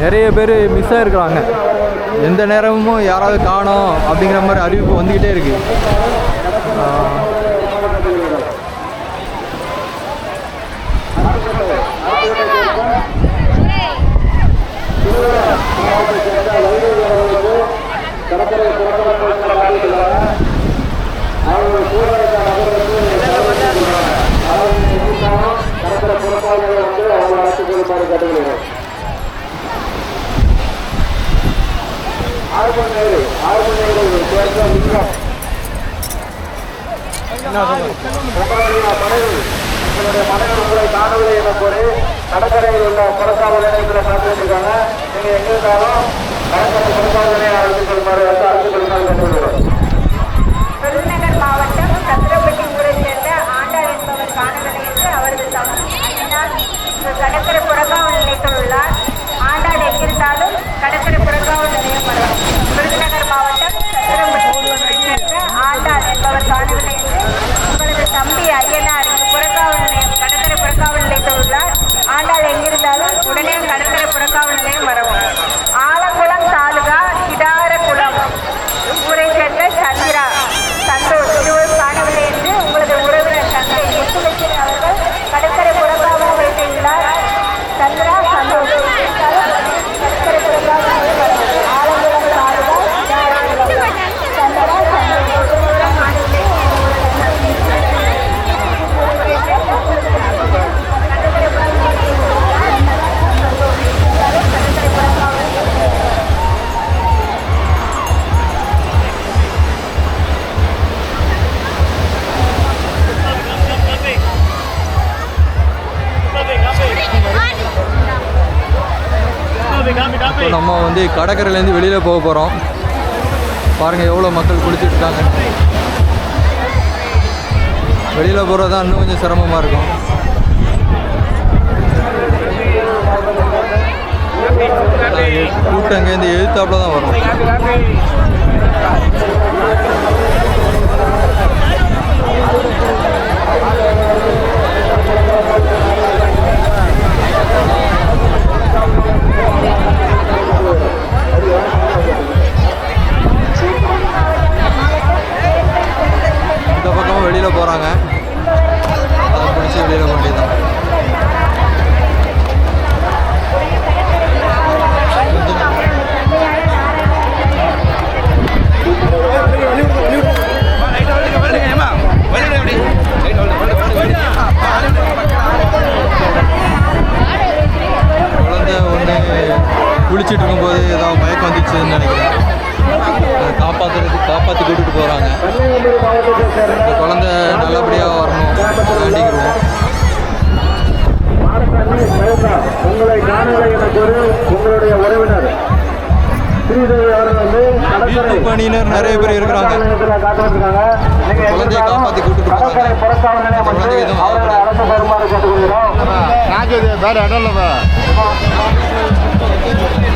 நிறைய பேர் மிஸ் ஆகிருக்கிறாங்க எந்த நேரமும் யாராவது காணோம் அப்படிங்கிற மாதிரி அறிவிப்பு வந்துக்கிட்டே இருக்குது இருக்கு ஆ, கடற்கரையில் உள்ள புறக்காவல் நிலையத்தில் காத்திருக்காங்க நீங்க எங்க இருந்தாலும் கடற்கரை புறக்காவல் நிலையம் அழைத்து கொள்ளுமாறு வந்து அழைத்து கொள்ளுமாறு கேட்டுக்கொள்கிறோம். விருதுநகர் மாவட்டம் சத்திரப்பட்டி ஊரை சேர்ந்த ஆண்டாள் என்பவர் காணவில்லை என்று அவரது கடற்கரை புறக்காவல் நிலையத்தில் உள்ளார். ஆண்டாள் எங்கிருந்தாலும் கடற்கரை புறக்காவல் நிலையம் வரும். விருதுநகர் மாவட்டம் சத்திரப்பட்டி ஊரை சேர்ந்த ஆண்டாள் என்பவர் காணவில்லை என்று ஐயனார் இங்கு புறக்காவல் நிலையம் கடற்கரை புறக்காவல் நிலையத்தில் உள்ளார். ஆண்டாள் எங்கிருந்தாலும் உடனே கடற்கரை புறக்காவல் நிலையம் வரவும். ஆலங்குளம் வந்து கடற்கரையிலேருந்து வெளியில் போக போகிறோம் பாருங்கள் எவ்வளோ மக்கள் குளிச்சுட்டு இருக்காங்க. வெளியில் போகிறது தான் இன்னும் கொஞ்சம் சிரமமாக இருக்கும். கூட்டம் இங்கேருந்து எழுத்தாப்புல தான் வரும். வெளியில் போகிறாங்க அதை பிடிச்சி வெளியில் போக வேண்டியதுதான் குழந்தை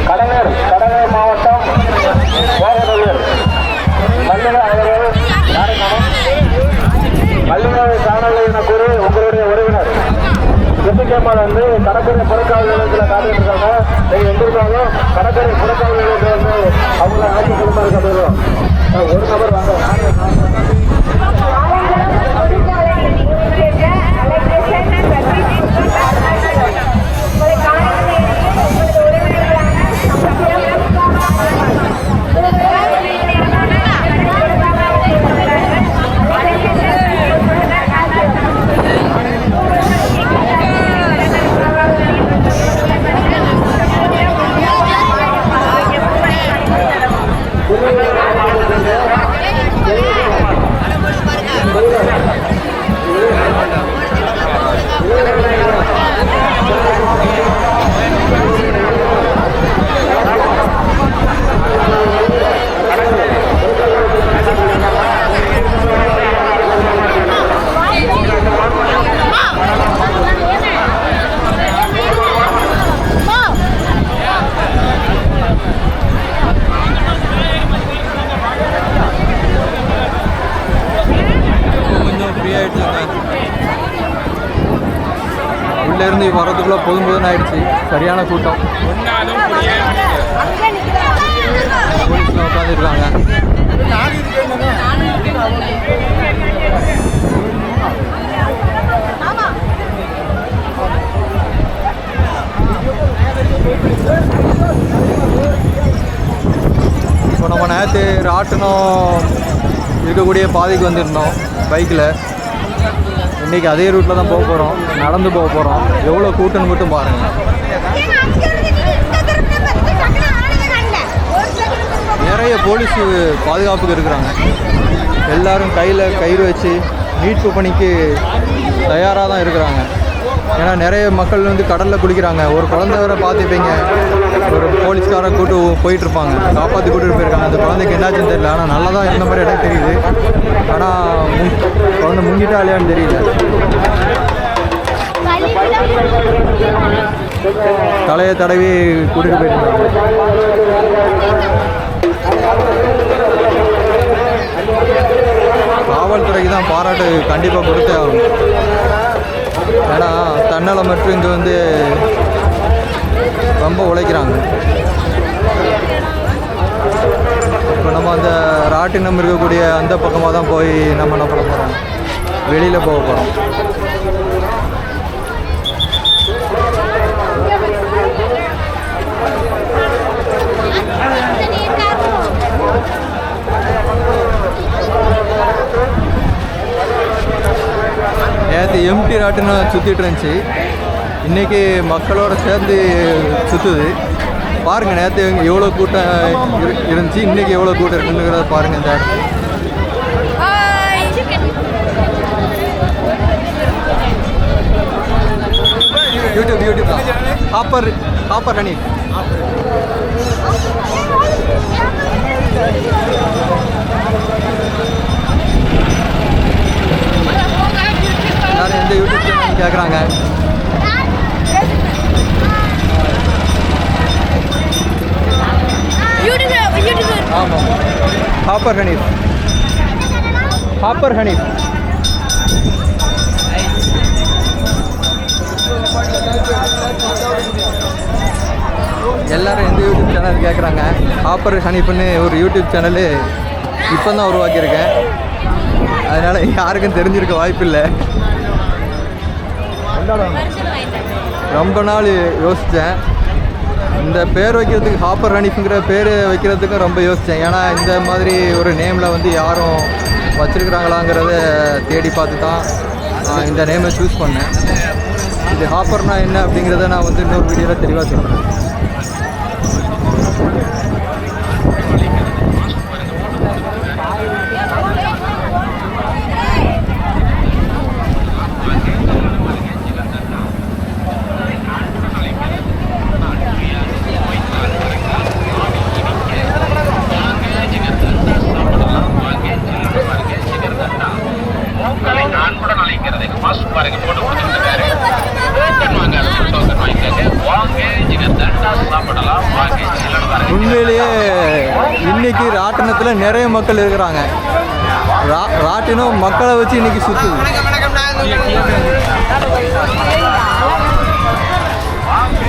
கடலூர் கடலூர் மாவட்டம் வேகநல்லூர் மல்லிகை அவர்கள் யாருக்கான மல்லிகாவை காணவில்லை என கூறி உங்களுடைய உறவினர் வெற்றிக்கேமால் வந்து கடற்கரை புறக்காவல் நிலையத்தில் காத்துட்டு இருக்காங்க நீங்க எங்க கடற்கரை வீட்டிலேருந்து வரதுக்குள்ளே போதும் போதும்னு ஆயிடுச்சு. சரியான கூட்டம். போலீஸ்லாம் உட்காந்துருக்காங்க இப்போ நம்ம நேற்று ராட்டினம் இருக்கக்கூடிய பாதைக்கு வந்திருந்தோம். பைக்கில். இன்றைக்கி அதே ரூட்டில் தான் போக போகிறோம் நடந்து போக போகிறோம் எவ்வளோ கூட்டம்னு மட்டும் பாருங்கள் நிறைய போலீஸ் பாதுகாப்புக்கு இருக்கிறாங்க. எல்லோரும் கையில் கயிறு வச்சு மீட்பு பணிக்கு தயாராக தான் இருக்கிறாங்க. ஏன்னா நிறைய மக்கள் வந்து கடலில் குளிக்கிறாங்க. ஒரு குழந்தை வர பார்த்துப்பீங்க. ஒரு போலீஸ்காரை கூட்டு போயிட்டுருப்பாங்க காப்பாற்றி கூட்டிட்டு போயிருக்காங்க. அந்த குழந்தைக்கு என்னாச்சுன்னு தெரியல. ஆனால் நல்லா தான் இருந்த மாதிரி இடம் தெரியுது. ஆனால் அவங்க குழந்தை முங்கிட்டா இல்லையான்னு தெரியல. தலையை தடவி கூட்டிகிட்டு போயிட்டு காவல்துறைக்கு தான் பாராட்டு கண்டிப்பாக கொடுத்தே ஆகும் ஏன்னா தன்னலை மட்டும் இங்கே வந்து ரொம்ப உழைக்கிறாங்க இப்போ நம்ம அந்த ராட்டினம் இருக்கக்கூடிய அந்த பக்கமாக தான் போய் நம்ம என்ன பண்ண போகிறோம் வெளியில் போக போகிறோம் நேற்று எம்டி ராட்டுன்னு சுற்றிட்டு இருந்துச்சு. இன்றைக்கி மக்களோட சேர்ந்து சுற்றுது பாருங்கள் நேற்று எவ்வளோ கூட்டம் இருந்துச்சு. இன்றைக்கி எவ்வளோ கூட்டம் இருக்குங்கிறத பாருங்கள் இந்த YouTube YouTube. Hopper Hopper Haneef எல்லாரும் எந்த யூடியூப் கேட்குறாங்க ஹாப்பர் ஹனீஃப் ஹாப்பர் ஹனீஃப் எல்லாரும் எந்த யூடியூப் சேனல் கேட்குறாங்க ஹாப்பர் ஹனீஃப்னு ஒரு யூடியூப் சேனலு இப்போ தான் உருவாக்கியிருக்கேன். அதனால் யாருக்கும் தெரிஞ்சிருக்க வாய்ப்பில்லை. ரொம்ப நாள் யோசித்தேன் இந்த பேர் வைக்கிறதுக்கு ஹாப்பர் ஹனீஃப்ங்கிற பேர் வைக்கிறதுக்கும் ரொம்ப யோசித்தேன் ஏன்னா இந்த மாதிரி ஒரு நேமில் வந்து யாரும் வச்சுருக்குறாங்களாங்கிறத தேடி பார்த்து தான் நான் இந்த நேமை சூஸ் பண்ணேன். இது ஹாப்பர்னால் என்ன அப்படிங்கிறத நான் வந்து இன்னொரு வீடியோவில் தெளிவாக சொல்கிறேன் மாஸ்டர் பாருங்க போட்டு கொடுத்துருக்காரு உண்மையிலேயே இன்னைக்கு ராட்டினத்தில் நிறைய மக்கள் இருக்கிறாங்க. ராட்டினம் மக்களை வச்சு இன்னைக்கு சுத்துது. வாங்க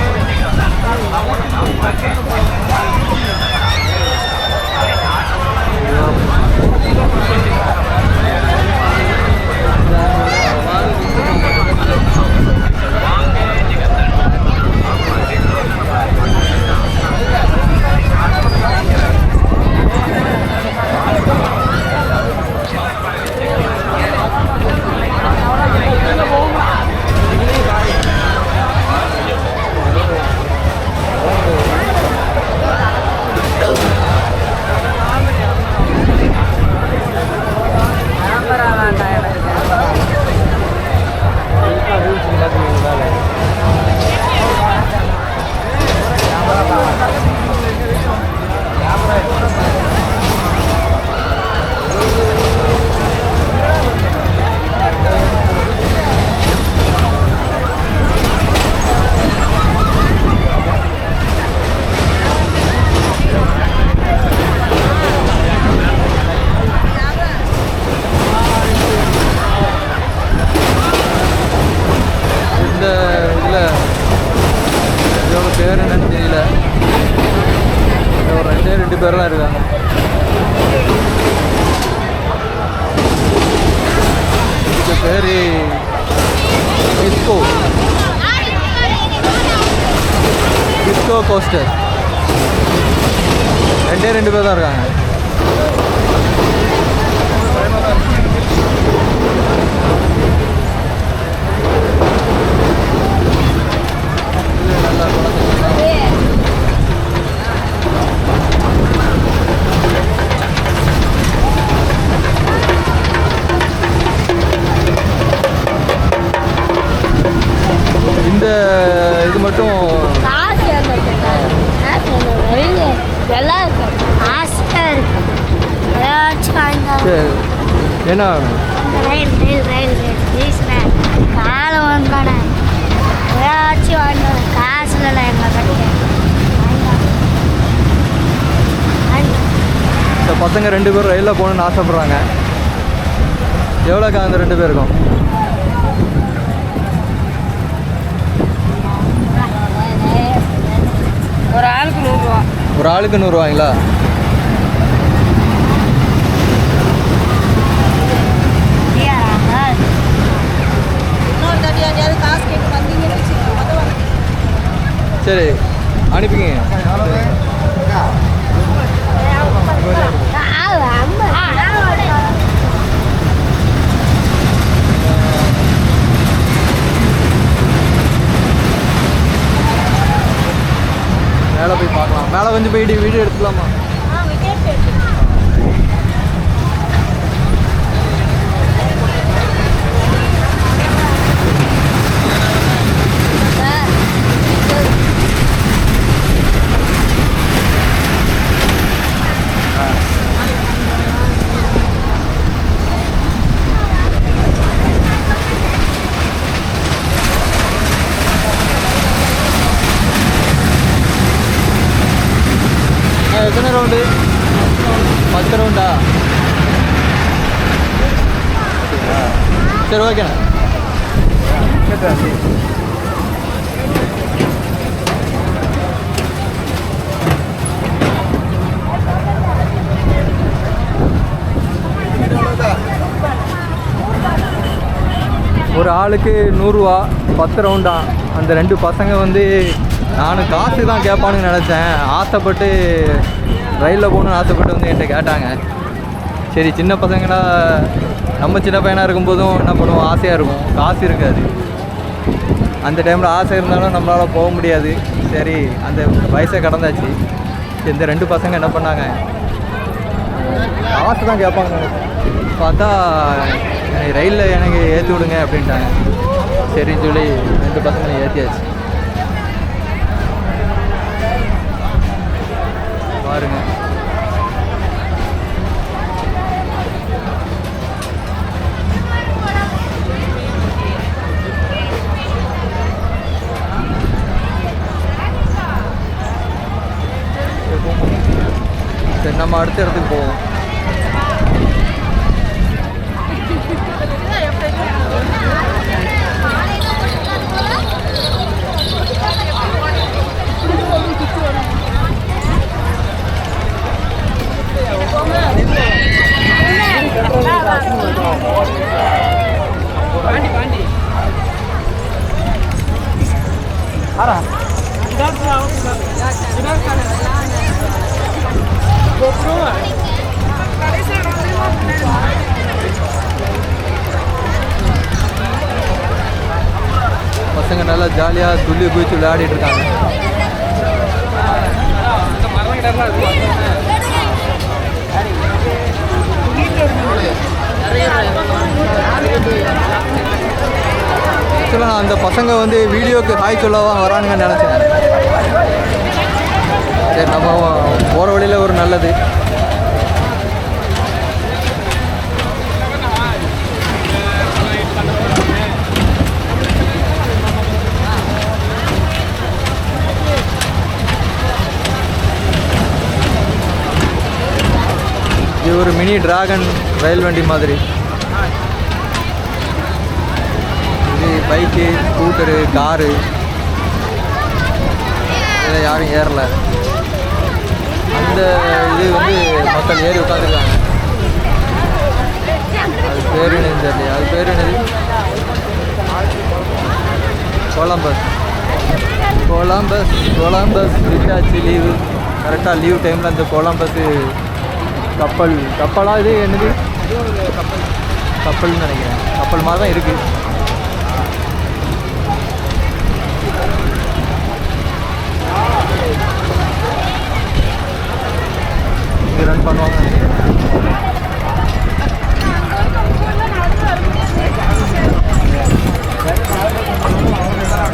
பசங்க ரெண்டு பேரும் ரயிலில் போகணுன்னு ஆசைப்பட்றாங்க. எவ்வளோக்கா அந்த ரெண்டு பேருக்கும்? ஒரு ஆளுக்கு நூறுரூவா ஒரு ஆளுக்கு நூறுரூவாங்களா சரி அனுப்பிங்க மேலே போய் பார்க்கலாம். மேலே கொஞ்சம் போயிட்டு வீடியோ எடுத்துக்கலாமா ஆ, எத்தனை ரவுண்டு பத்து ரவுண்டா சரி ஓகேண்ணா ஒரு ஆளுக்கு நூறுரூவா பத்து ரவுண்டா? அந்த ரெண்டு பசங்க வந்து நானும் காசு தான் கேட்பானுன்னு நினச்சேன். ஆசைப்பட்டு ரயிலில் போகணுன்னு ஆசைப்பட்டு வந்து என்கிட்ட கேட்டாங்க. சரி சின்ன பசங்களாக நம்ம சின்ன பையனாக இருக்கும்போதும் என்ன பண்ணுவோம்? ஆசையாக இருக்கும். காசு இருக்காது. அந்த டைமில் ஆசை இருந்தாலும் நம்மளால் போக முடியாது. சரி அந்த வயசை கடந்தாச்சு. இந்த ரெண்டு பசங்க என்ன பண்ணாங்க? காசு தான் கேட்பாங்க பார்த்தா ரயிலில் எனக்கு ஏற்றி விடுங்க அப்படின்ட்டாங்க. சரின்னு சொல்லி ரெண்டு பசங்களையும் ஏற்றியாச்சு பாருங்க. நம்ம அடுத்த இடத்துக்கு போவோம் பசங்க நல்லா ஜாலியாக துள்ளி குதிச்சு விளையாடிட்டு இருக்காங்க. ஆக்சுவலாக நான் அந்த பசங்க வந்து வீடியோக்கு ஹாய் சொல்லவா வரானுங்கன்னு நினச்சேன். சரி நம்ம போகிற வழியில் ஒரு நல்லது. மினி டிராகன் ரயில் வண்டி மாதிரி. இது பைக்கு ஸ்கூட்டரு காரு. இதில் யாரும் ஏறல. அந்த இது வந்து மக்கள் ஏறி உட்காந்துருக்காங்க அது பேர் என்னது தெரியல. அது பேர் என்னது? கொலம்பஸ். Columbus Columbus. விட்டாச்சு லீவு கரெக்டாக லீவ் டைமில் அந்த கொலம்பஸ்ஸு கப்பல். கப்பலா இது? என்னது? கப்பல் கப்பல்னு நினைக்கிறேன். கப்பல் மாதிரி தான் இருக்குது இங்கே ரன் பண்ணுவாங்க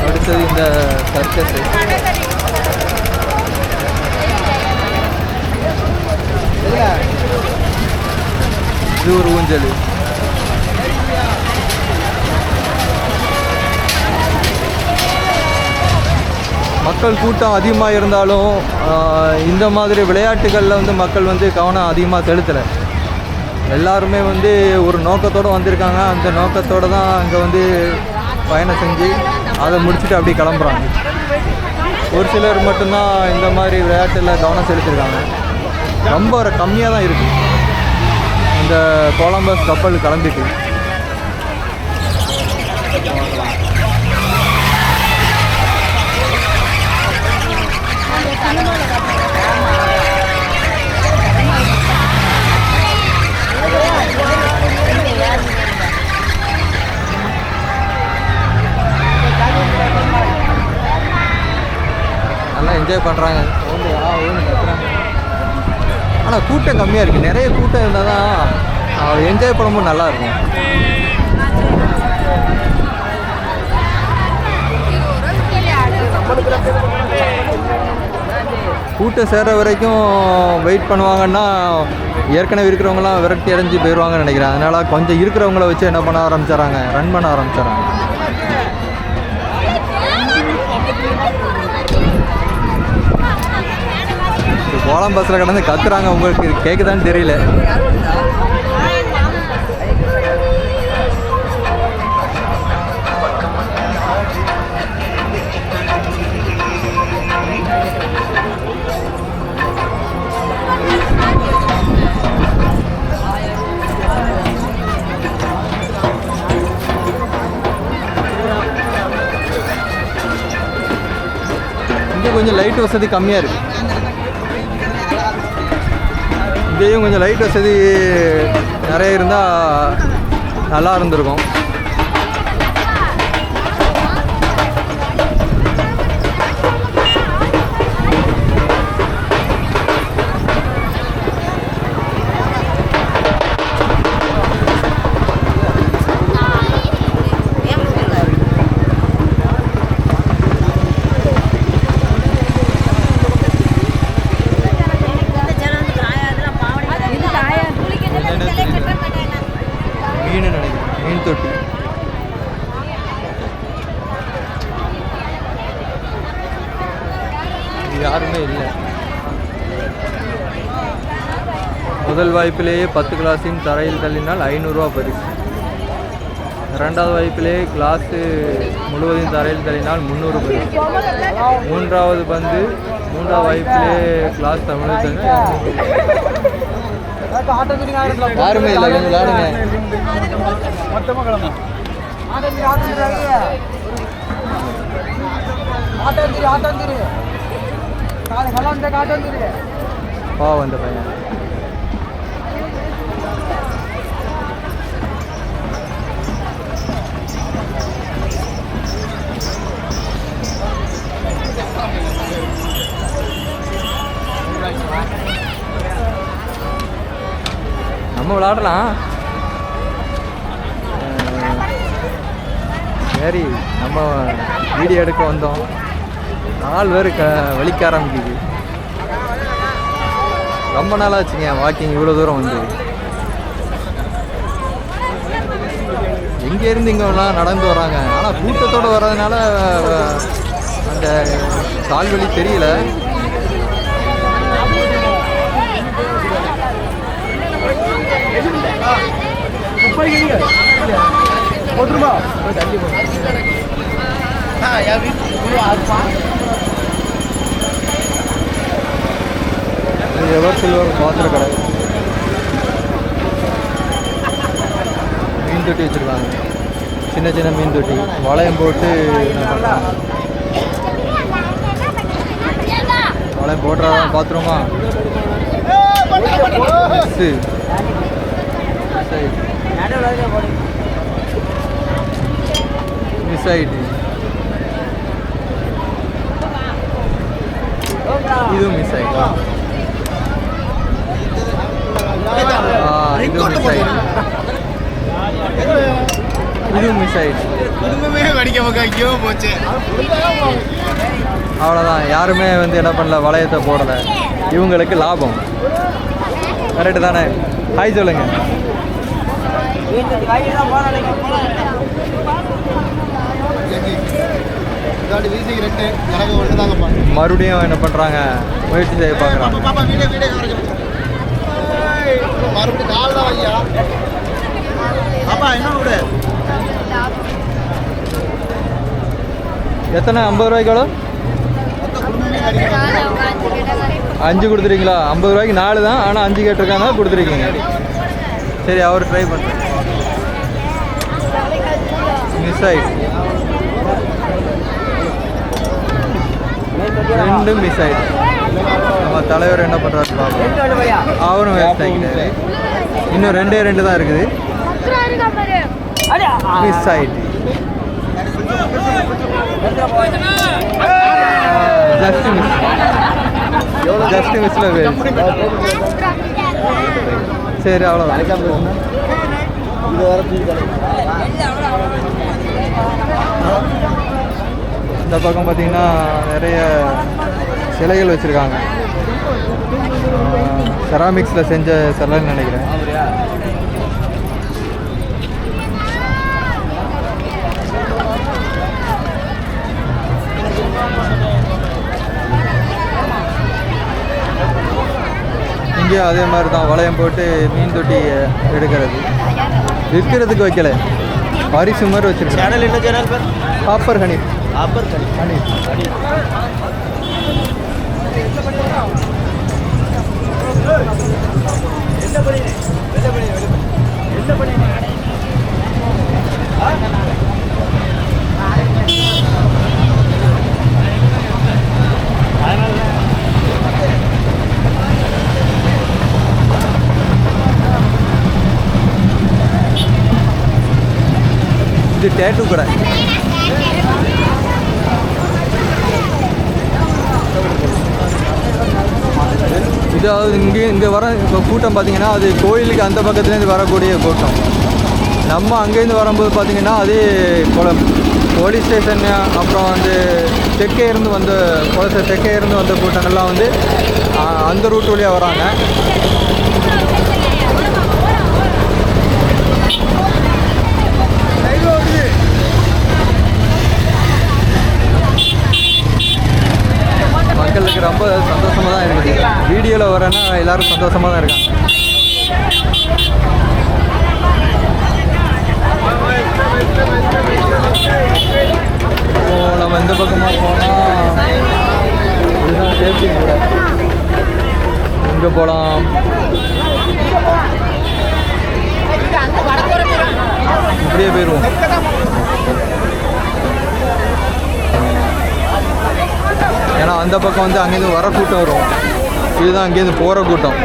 அடுத்தது இந்த சர்க்கஸ் இது ஒரு ஊஞ்சல் மக்கள் கூட்டம் அதிகமாக இருந்தாலும் இந்த மாதிரி விளையாட்டுகளில் வந்து மக்கள் வந்து கவனம் அதிகமாக செலுத்தலை. எல்லாருமே வந்து ஒரு நோக்கத்தோடு வந்திருக்காங்க. அந்த நோக்கத்தோடு தான் அங்கே வந்து பயணம் செஞ்சு அதை முடிச்சுட்டு அப்படியே கிளம்புறாங்க. ஒரு சிலர் மட்டும்தான் இந்த மாதிரி விளையாட்டில் கவனம் செலுத்திருக்காங்க. ரொம்ப கம்மியாக தான் இருக்குது இந்த கொலம்பஸ் கப்பல் கிளம்பிட்டு. நல்லா என்ஜாய் பண்ணுறாங்க ஆனால் கூட்டம் கம்மியாக இருக்குது நிறைய கூட்டம் இருந்தால் தான் என்ஜாய் பண்ணும்போது நல்லா இருக்கும். கூட்டம் சேர்ற வரைக்கும் வெயிட் பண்ணுவாங்கன்னா ஏற்கனவே இருக்கிறவங்களாம் விரட்டி அடைஞ்சு போயிடுவாங்கன்னு நினைக்கிறேன். அதனால் கொஞ்சம் இருக்கிறவங்கள வச்சு என்ன பண்ண ஆரம்பிச்சிடறாங்க? ரன் பண்ண ஆரம்பிச்சிடறாங்க. கோலம் பஸ்ஸில் கிடந்து கத்துறாங்க உங்களுக்கு. கேட்குதான்னு தெரியல. கொஞ்சம் லைட் வசதி கம்மியாக இருக்குது இங்கேயும் கொஞ்சம் லைட் வசதி நிறைய இருந்தால் நல்லா இருந்திருக்கும். வாய்ப்பிலேயே பத்து கிளாஸையும் தரையில் தள்ளினால் ஐநூறுரூவா பரிசு. இரண்டாவது வாய்ப்பிலேயே கிளாஸு முழுவதையும் தரையில் தள்ளினால் முந்நூறு பரிசு. மூன்றாவது பந்து மூன்றாவது வாய்ப்பிலேயே கிளாஸ் தமிழ் யாருமே இல்லை கொஞ்சம் பாவம் அந்த பையன். நம்ம விளாடலாம். சரி நம்ம வீடியோ எடுக்க வந்தோம். நாலு பேர் க வலிக்க ஆரம்பிக்குது. ரொம்ப நாளாச்சுங்க வாக்கிங் இவ்வளோ தூரம் வந்து. எங்கேருந்து இங்கெல்லாம் நடந்து வராங்க? ஆனால் கூட்டத்தோடு வர்றதுனால அந்த கால்வழி தெரியல. இது எவர் சில்வர் பாத்திர கடை மீன் தொட்டி வச்சுருக்காங்க சின்ன சின்ன மீன் தொட்டி வளையம் போட்டு வளையம் போடுறதா பார்த்துருமா மிஸ்ஸு மிஸ் ஆயிட்டு இதுவும் மிஸ் ஆயிட்டு இதுவும் மிஸ் ஆயிட்டு இதுவும் மிஸ் ஆயிட்டு அவ்வளோதான் யாருமே வந்து என்ன பண்ணல வளையத்தை போடலை இவங்களுக்கு லாபம் கரெக்டு தானே ஹாய் சொல்லுங்க மறுபடியும் என்ன பண்ணுறாங்க முயற்சி செய்ய பாக்குறாங்க மறுபடியும் தான் ஐயா அப்பா என்ன விடு எத்தனை? ஐம்பது ரூபாய்க்கு அஞ்சு கொடுத்துருக்கீங்களா ஐம்பது ரூபாய்க்கு நாலு தான். ஆனால் அஞ்சு கேட்டிருக்காங்க. கொடுத்துருக்கீங்க. சரி அவர் ட்ரை பண்ணுறேன் ஆயிடுச்சு ரெண்டும் மிஸ் ஆயிடுச்சு நம்ம தலைவர் என்ன பண்ணுறாரு பார்ப்போம் அவரும் வேஸ்ட் ஆகிட்டாரு இன்னும் ரெண்டே ரெண்டு தான் இருக்குது. மிஸ் ஆயிடுச்சு ஜஸ்ட் மிஸ் ஜஸ்ட் மிஸ்ல வேஸ்ட் சரி அவ்வளோதான் இது வர தூக்கி இந்த பக்கம் பார்த்தீங்கன்னா நிறைய சிலைகள் வச்சுருக்காங்க. செராமிக்ஸில் செஞ்ச சிலைன்னு நினைக்கிறேன். இங்கேயும் அதே மாதிரி தான் வளையம் போட்டு மீன் தொட்டி எடுக்கிறது. விற்கிறதுக்கு வைக்கல. பரிசு மாதிரி வச்சுருக்காங்க சேனல் என்ன சேனல் பேர் காப்பர் ஹனி ஆப்பர் கடி ஹனி இது டேட்டு கடை. இதாவது இங்கே இங்கே வர இப்போ கூட்டம் பார்த்தீங்கன்னா அது கோயிலுக்கு அந்த பக்கத்துலேருந்து வரக்கூடிய கூட்டம். நம்ம அங்கேருந்து வரும்போது பார்த்தீங்கன்னா அதே குளம். போலீஸ் ஸ்டேஷன் அப்புறம் வந்து தெற்கே இருந்து வந்த குளத்தை தெற்கே இருந்து வந்த கூட்டங்கள்லாம் வந்து அந்த ரூட் வழியாக வராங்க மக்களுக்கு ரொம்ப சந்தோஷமாக தான் இருக்குது வீடியோவில் வரேன்னா எல்லாரும் சந்தோஷமாக தான் இருக்காங்க. நம்ம எந்த பக்கமாக போனால் இதுதான் சேஃப்டி கூட இங்கே போகலாம் இப்படியே போயிடுவோம் ஏன்னா அந்த பக்கம் வந்து அங்கேருந்து வர கூட்டம் வரும். இதுதான் அங்கேருந்து போகிற கூட்டம்.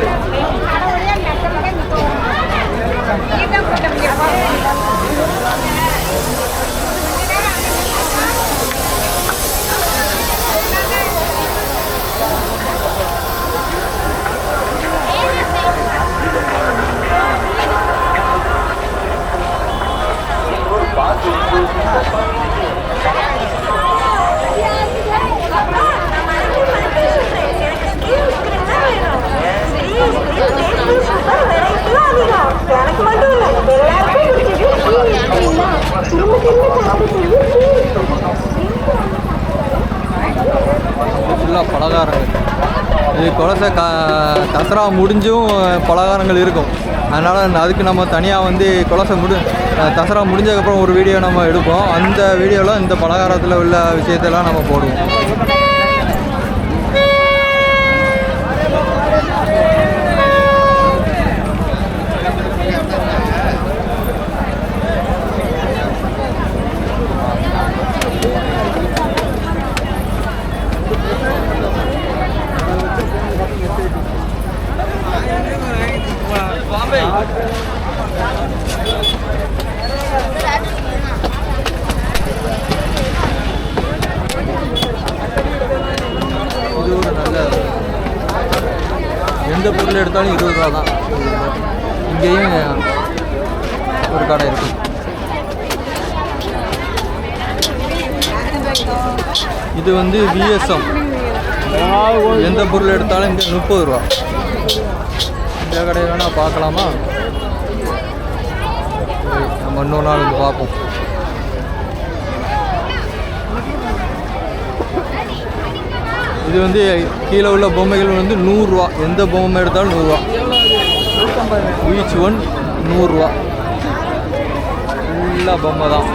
எனக்கு மட்டும் இல்லை எல்லாருக்கும் ஃபுல்லாக பலகாரங்கள். இது குலசை க தசரா முடிஞ்சும் பலகாரங்கள் இருக்கும். அதனால் அதுக்கு நம்ம தனியாக வந்து குலசை முடி தசரா முடிஞ்சதுக்கப்புறம் ஒரு வீடியோ நம்ம எடுப்போம். அந்த வீடியோவில் இந்த பலகாரத்தில் உள்ள விஷயத்தெல்லாம் நம்ம போடுவோம். எடுத்தாலும் இருபது ரூபா தான். இங்கேயும் ஒரு கடை இருக்குது இது வந்து விஎஸ்எம் எந்த பொருள் எடுத்தாலும் இங்கே முப்பது ரூபா. இந்த கடையை வேணால் பார்க்கலாமா? நம்ம இன்னொரு நாள் வந்து பார்ப்போம். இது வந்து கீழே உள்ள பொம்மைகள் வந்து நூறுரூவா. எந்த பொம்மை எடுத்தாலும் நூறுரூவா. ஈச் ஒன் நூறுரூவா. ஃபுல்லாக பொம்மை தான்.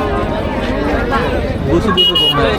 புதுசு புதுசு பொம்மை.